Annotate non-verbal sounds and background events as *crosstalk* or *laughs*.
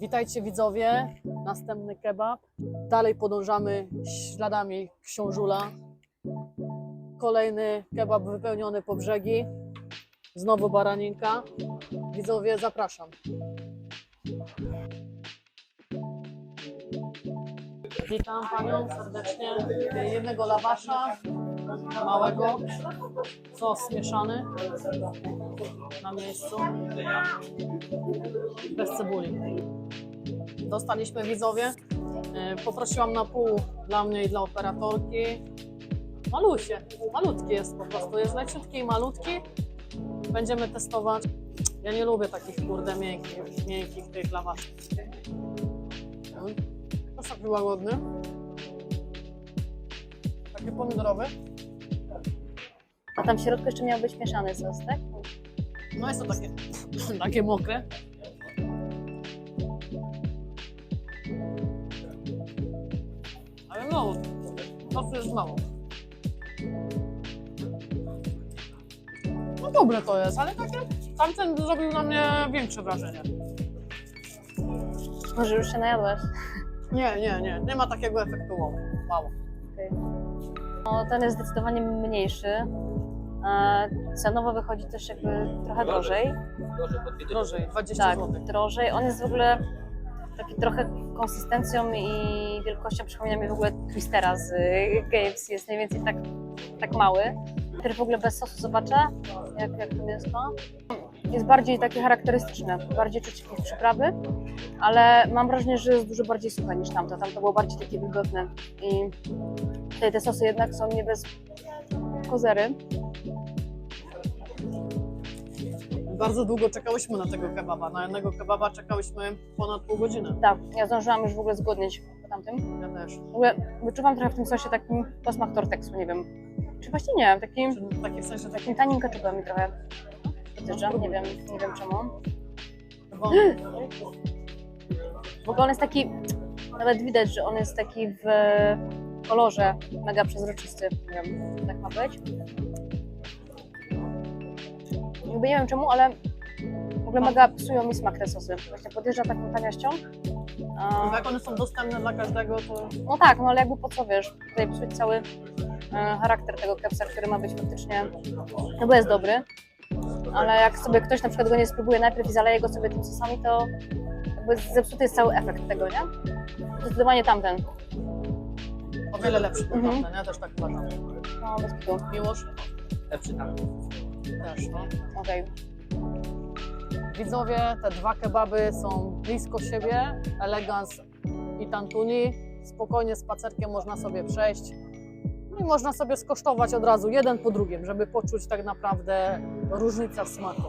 Witajcie widzowie, następny kebab. Dalej podążamy śladami książula. Kolejny kebab wypełniony po brzegi. Znowu baraninka. Widzowie, zapraszam. Witam Panią serdecznie. Jednego lawasza, małego, sos mieszany na miejscu, bez cebuli. Dostaliśmy widzowie. E, Poprosiłam na pół dla mnie i dla operatorki. Malusie, malutki jest po prostu. Jest leciutki i malutki. Będziemy testować. Ja nie lubię takich kurde miękkich, miękkich tych lawaszy. Mm. Też taki łagodny. Taki pomidorowy. A tam w środku jeszcze miał być mieszany sos, tak? No jest to takie, *laughs* takie mokre. Ale mało. Sosu jest mało. No dobre to jest, ale takie... Tamten zrobił na mnie większe wrażenie. Może już się najadłaś? Nie, nie, nie. Nie ma takiego efektu wow. Mało. No, ten jest zdecydowanie mniejszy. Cenowo wychodzi też jakby trochę drożej. Drożej, 20 Tak, zł. drożej. On jest w ogóle taki trochę konsystencją i wielkością przypomina mi w ogóle Twistera z KFC. Jest mniej więcej tak, tak mały. Który w ogóle bez sosu zobaczę, jak, jak to mięsko. Jest bardziej takie charakterystyczne, bardziej czuć jakieś przyprawy, ale mam wrażenie, że jest dużo bardziej suche niż tamto. Tamto było bardziej takie wilgotne i tutaj te sosy jednak są nie bez kozery. Bardzo długo czekałyśmy na tego kebaba. Na jednego kebaba czekałyśmy ponad pół godziny. Tak, ja zdążyłam już w ogóle zgodnieć po tamtym. Ja też. W ogóle wyczuwam trochę w tym sosie takim posmak torteksu, nie wiem. Czy właśnie nie, takim, Czy Taki w sensie taki takim tanim ketchupem mi trochę dotyczy, nie wiem, nie wiem czemu. W ogóle on jest taki, nawet widać, że on jest taki w kolorze mega przezroczysty, nie wiem, tak ma być. Jakby nie wiem czemu, ale w ogóle mega psują mi smak te sosy. Właśnie podjeżdża taką taniością. A- Jak one są dostępne dla każdego, to No tak, no ale jakby po co wiesz, tutaj psuć cały e, charakter tego kepsa, który ma być faktycznie, no bo jest dobry, ale jak sobie ktoś na przykład go nie spróbuje najpierw i zaleje go sobie tym sosami, to jakby zepsuty jest cały efekt tego, nie? Zdecydowanie tamten. o wiele lepszy ten Mhm. tamten, ja też tak uważam. No bez kitu. Miłosz? Lepszy tam. Widzowie, te dwa kebaby są blisko siebie, Elegans i Tantuni. Spokojnie spacerkiem można sobie przejść. No i można sobie skosztować od razu jeden po drugim, żeby poczuć tak naprawdę różnicę w smaku.